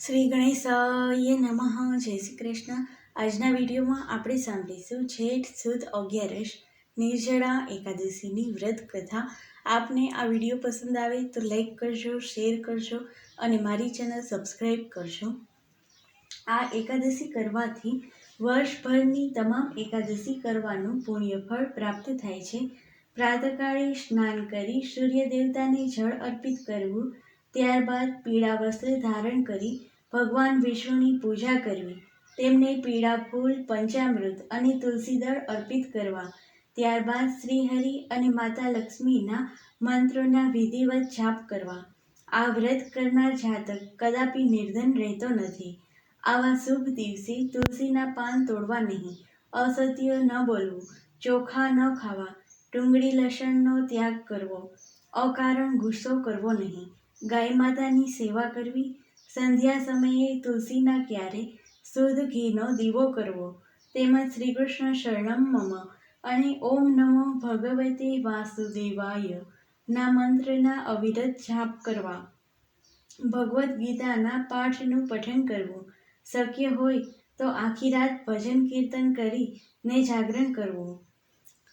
શ્રી ગણેશાય નમઃ. જય શ્રી કૃષ્ણ. આજના વિડીયોમાં આપણે સાંભળીશું જેઠ સુદ અગિયારસ નિર્જળા એકાદશીની વ્રત કથા. આપને આ વીડિયો પસંદ આવે તો લાઈક કરજો, શેર કરજો અને મારી ચેનલ સબસ્ક્રાઈબ કરજો. આ એકાદશી કરવાથી વર્ષભરની તમામ એકાદશી કરવાનું પુણ્યફળ પ્રાપ્ત થાય છે. પ્રાતકાળે સ્નાન કરી સૂર્ય દેવતાને જળ અર્પિત કરવું ત્યારબાદ પીળા વસ્ત્ર ધારણ કરી ભગવાન વિષ્ણુની પૂજા કરવી. તેમને પીળા ફૂલ, પંચામૃત અને તુલસીદળ અર્પિત કરવા. ત્યારબાદ શ્રીહરિ અને માતા લક્ષ્મીના મંત્રોના વિધિવત જાપ કરવા. આ વ્રત કરનાર જાતક કદાપી નિર્ધન રહેતો નથી. આવા શુભ દિવસે તુલસીના પાન તોડવા નહીં. અસત્ય ન બોલવું, ચોખા ન ખાવા, ડુંગળી લસણનો ત્યાગ કરવો, અકારણ ગુસ્સો કરવો નહીં. ગાય માતાની સેવા કરવી. સંધ્યા સમયે તુલસીના ક્યારે શુદ્ધ ઘીનો દીવો કરવો. તેમજ શ્રી કૃષ્ણ શરણમ મમ અને ઓમ નમો ભગવતે વાસુદેવાય ના મંત્રના અવિરત જાપ કરવા. ભગવદ્ ગીતાના પાઠનું પઠન કરવું. શક્ય હોય તો આખી રાત ભજન કીર્તન કરી ને જાગરણ કરવું.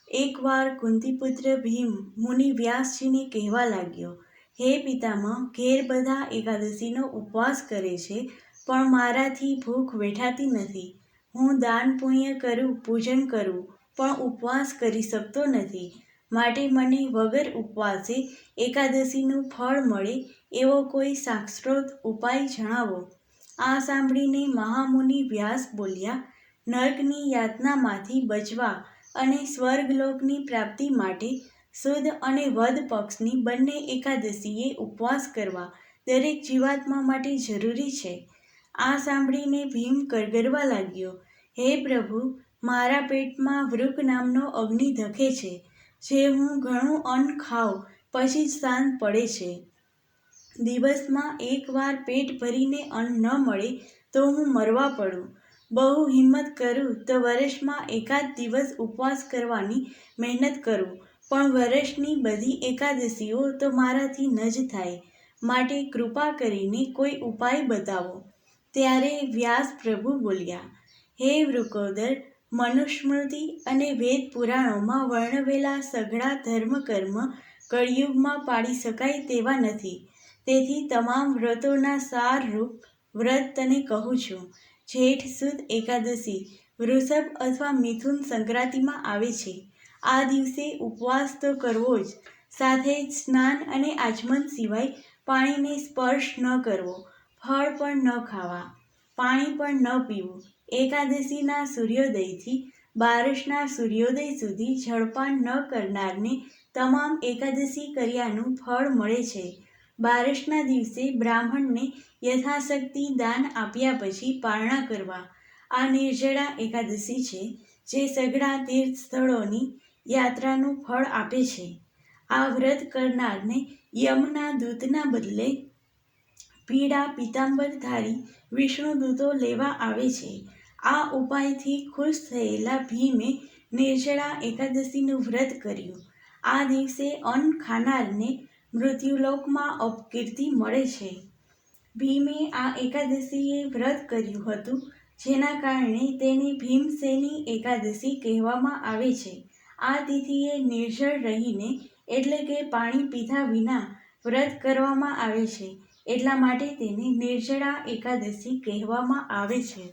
એકવાર કુંતીપુત્ર ભીમ મુનિ વ્યાસજીને કહેવા લાગ્યો હે પિતામાં ઘેર બધા એકાદશીનો ઉપવાસ કરે છે, પણ મારાથી ભૂખ વેઠાતી નથી. હું દાન પુણ્ય કરું, પૂજન કરું, પણ ઉપવાસ કરી શકતો નથી. માટે મને વગર ઉપવાસે એકાદશીનું ફળ મળે એવો કોઈ શાસ્ત્રોત ઉપાય જણાવો. આ સાંભળીને મહામુનિ વ્યાસ બોલ્યા, નર્કની યાતનામાંથી બચવા અને સ્વર્ગલોકની પ્રાપ્તિ માટે શુદ્ધ અને વદ પક્ષની બંને એકાદશીએ ઉપવાસ કરવા દરેક જીવાત્મા માટે જરૂરી છે. આ સાંભળીને ભીમ કરગરવા લાગ્યો, હે પ્રભુ, મારા પેટમાં વૃક નામનો અગ્નિ ધકે છે, જે હું ઘણું અન્ન ખાઉં, પછી જ શાંત પડે છે. દિવસમાં એકવાર પેટ ભરીને અન્ન ન મળે તો હું મરવા પડું. બહુ હિંમત કરું તો વર્ષમાં એકાદ દિવસ ઉપવાસ કરવાની મહેનત કરું. પણ વર્ષની બધી એકાદશીઓ તો મારાથી ન જ થાય. માટે કૃપા કરીને કોઈ ઉપાય બતાવો. ત્યારે વ્યાસ પ્રભુ બોલ્યા, હે વૃકોદર, મનુસ્મૃતિ અને વેદ પુરાણોમાં વર્ણવેલા સઘળા ધર્મ કર્મ કળિયુગમાં પાડી શકાય તેવા નથી. તેથી તમામ વ્રતોના સારરૂપ વ્રત તને કહું છું. જેઠ સુદ એકાદશી, વૃષભ અથવા મિથુન સંક્રાંતિમાં આવે છે. આ દિવસે ઉપવાસ તો કરવો જ, સાથે જ સ્નાન અને આચમન સિવાય પાણીને સ્પર્શ ન કરવો, ફળ પણ ન ખાવા, પાણી પણ ન પીવું. એકાદશીના સૂર્યોદયથી બારસના સૂર્યોદય સુધી જળપાન ન કરનારને તમામ એકાદશી કર્યાનું ફળ મળે છે. બારસના દિવસે બ્રાહ્મણને યથાશક્તિ દાન આપ્યા પછી પારણા કરવા આ નિર્જળા એકાદશી છે, જે સઘળા તીર્થ સ્થળોની યાત્રાનું ફળ આપે છે. આ વ્રત કરનારને યમના દૂતના બદલે પીળા પિતાંબરધારી વિષ્ણુદૂતો લેવા આવે છે. આ ઉપાયથી ખુશ થયેલા ભીમે નિર્જળા એકાદશીનું વ્રત કર્યું. આ દિવસે અન્ન ખાનારને મૃત્યુલોકમાં અપકીર્તિ મળે છે. ભીમે આ એકાદશીએ વ્રત કર્યું હતું, જેના કારણે તેને ભીમસેની એકાદશી કહેવામાં આવે છે. આ તિથિએ નિર્જળ રહીને એટલે કે પાણી પીધા વિના વ્રત કરવામાં આવે છે. એટલા માટે તેને નિર્જળા એકાદશી કહેવામાં આવે છે.